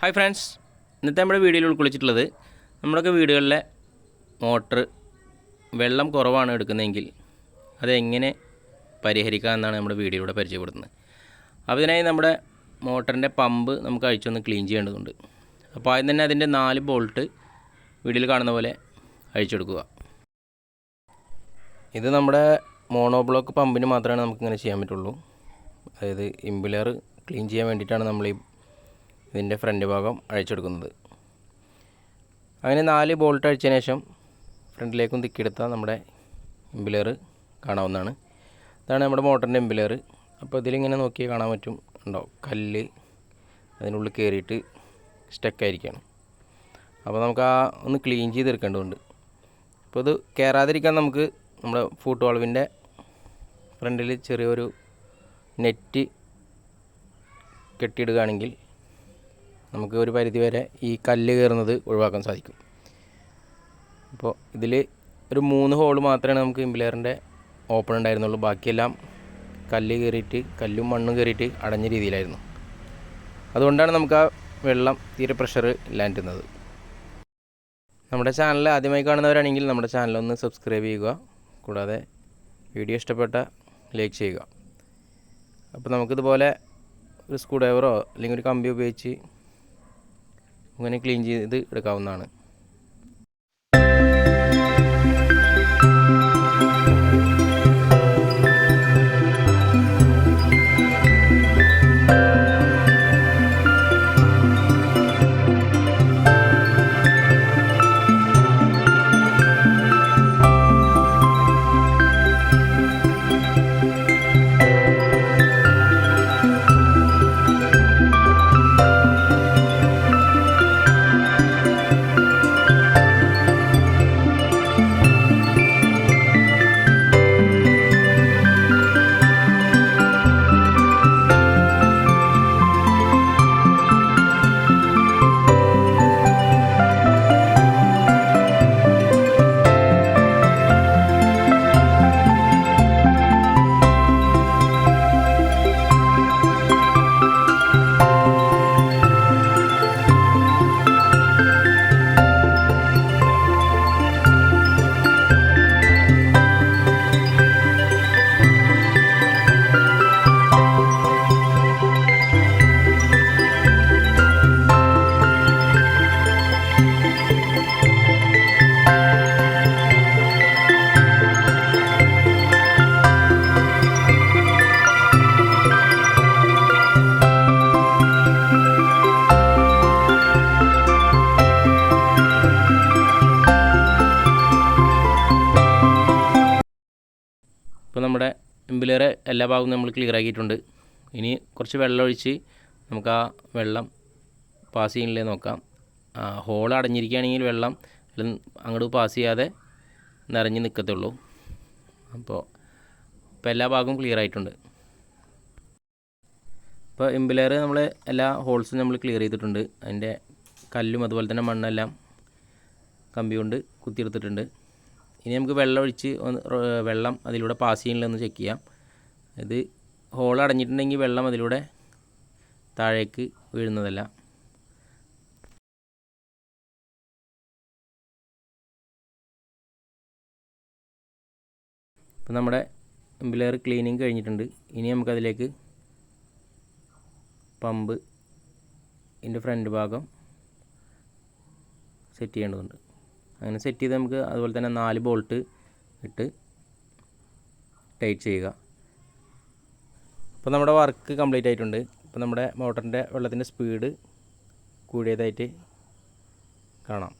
Hi friends ഇന്നത്തെ നമ്മുടെ വീഡിയോയിൽ ഉൾക്കൊള്ളിച്ചിട്ടുള്ളത് നമ്മുടെയൊക്കെ വീടുകളിലെ മോട്ടർ വെള്ളം കുറവാണ് എടുക്കുന്നതെങ്കിൽ അതെങ്ങനെ പരിഹരിക്കാം എന്നാണ് നമ്മുടെ വീഡിയോയിലൂടെ പരിചയപ്പെടുത്തുന്നത്. അപ്പോൾ ഇതിനായി നമ്മുടെ മോട്ടറിന്റെ പമ്പ് നമുക്ക് അഴിച്ചൊന്ന് ക്ലീൻ ചെയ്യേണ്ടതുണ്ട്. അപ്പോൾ ആദ്യം തന്നെ അതിന്റെ നാല് ബോൾട്ട് വീഡിയോയിൽ കാണുന്ന പോലെ അഴിച്ചെടുക്കുക. ഇത് നമ്മുടെ മോണോ ബ്ലോക്ക് പമ്പിന് മാത്രമേ നമുക്കിങ്ങനെ ചെയ്യാൻ പറ്റുള്ളൂ. അതായത് ഇമ്പിലർ ക്ലീൻ ചെയ്യാൻ വേണ്ടിയിട്ടാണ് നമ്മൾ ഈ ഇതിന്റെ ഫ്രണ്ട് ഭാഗം അഴിച്ചെടുക്കുന്നത്. അങ്ങനെ നാല് ബോൾട്ട് അഴിച്ചതിന് ശേഷം ഫ്രണ്ടിലേക്കും തിക്കിയെടുത്താൽ നമ്മുടെ ഇമ്പിലർ കാണാവുന്നതാണ്. ഇതാണ് നമ്മുടെ മോട്ടറിന്റെ ഇമ്പിലർ അപ്പോൾ ഇതിലിങ്ങനെ നോക്കിയാൽ കാണാൻ പറ്റും. ഉണ്ടോ കല്ല് അതിനുള്ളിൽ കയറിയിട്ട് സ്റ്റക്കായിരിക്കുകയാണ്. അപ്പോൾ നമുക്ക് ആ ഒന്ന് ക്ലീൻ ചെയ്തെടുക്കേണ്ടതുണ്ട്. അപ്പോൾ ഇത് കയറാതിരിക്കാൻ നമുക്ക് നമ്മുടെ ഫൂട്ട് വളവിന്റെ ഫ്രണ്ടിൽ ചെറിയൊരു നെറ്റ് കെട്ടിയിടുകയാണെങ്കിൽ നമുക്ക് ഒരു പരിധി വരെ ഈ കല്ല് കയറുന്നത് ഒഴിവാക്കാൻ സാധിക്കും. അപ്പോൾ ഇതിൽ ഒരു മൂന്ന് ഹോൾ മാത്രമേ നമുക്ക് ഇംപ്ലെയറിന്റെ ഓപ്പൺ ഉണ്ടായിരുന്നുള്ളൂ. ബാക്കിയെല്ലാം കല്ല് കയറിയിട്ട് കല്ലും മണ്ണും കയറിയിട്ട് അടഞ്ഞ രീതിയിലായിരുന്നു. അതുകൊണ്ടാണ് നമുക്ക് ആ വെള്ളം തീരെ പ്രഷർ ലാൻഡുന്നത് നമ്മുടെ ചാനൽ ആദ്യമായി കാണുന്നവരാണെങ്കിൽ നമ്മുടെ ചാനൽ ഒന്ന് സബ്സ്ക്രൈബ് ചെയ്യുക. കൂടാതെ വീഡിയോ ഇഷ്ടപ്പെട്ട ലൈക്ക് ചെയ്യുക. അപ്പോൾ നമുക്കിതുപോലെ ഒരു സ്ക്രൂ ഡ്രൈവറോ അല്ലെങ്കിൽ ഒരു കമ്പി ഉപയോഗിച്ച് അങ്ങനെ ക്ലീൻ ചെയ്ത് എടുക്കാവുന്നതാണ്. ഇപ്പോൾ നമ്മുടെ എംബിലേറെ എല്ലാ ഭാഗവും നമ്മൾ ക്ലിയർ ആക്കിയിട്ടുണ്ട്. ഇനി കുറച്ച് വെള്ളം ഒഴിച്ച് നമുക്ക് ആ വെള്ളം പാസ് ചെയ്യുന്നില്ലേ നോക്കാം. ഹോൾ അടഞ്ഞിരിക്കുകയാണെങ്കിൽ വെള്ളം അങ്ങോട്ട് പാസ് ചെയ്യാതെ നിറഞ്ഞ് നിൽക്കത്തുള്ളൂ അപ്പോൾ ഇപ്പോൾ എല്ലാ ഭാഗവും ക്ലിയർ ആയിട്ടുണ്ട്. ഇപ്പോൾ എംബിലെയർ നമ്മൾ എല്ലാ ഹോൾസും നമ്മൾ ക്ലിയർ ചെയ്തിട്ടുണ്ട്. അതിന്റെ കല്ലും അതുപോലെ തന്നെ മണ്ണെല്ലാം കമ്പി കൊണ്ട് കുത്തിയെടുത്തിട്ടുണ്ട്. ഇനി നമുക്ക് വെള്ളം ഒഴിച്ച് ഒന്ന് വെള്ളം അതിലൂടെ പാസ് ചെയ്യുന്നില്ലെന്ന് ചെക്ക് ചെയ്യാം. ഇത് ഹോൾ അടഞ്ഞിട്ടുണ്ടെങ്കിൽ വെള്ളം അതിലൂടെ താഴേക്ക് വീഴുന്നതല്ല. ഇപ്പം നമ്മുടെ എംബിലെയർ ക്ലീനിങ് കഴിഞ്ഞിട്ടുണ്ട്. ഇനി നമുക്കതിലേക്ക് പമ്പ് ഇതിന്റെ ഫ്രണ്ട് ഭാഗം സെറ്റ് ചെയ്യേണ്ടതുണ്ട്. അങ്ങനെ സെറ്റ് ചെയ്ത് നമുക്ക് അതുപോലെ തന്നെ നാല് ബോൾട്ട് ഇട്ട് ടൈറ്റ് ചെയ്യുക. അപ്പോൾ നമ്മുടെ വർക്ക് കംപ്ലീറ്റ് ആയിട്ടുണ്ട്. അപ്പോൾ നമ്മുടെ മോട്ടറിന്റെ വെള്ളത്തിന്റെ സ്പീഡ് കൂടിയതായിട്ട് കാണാം.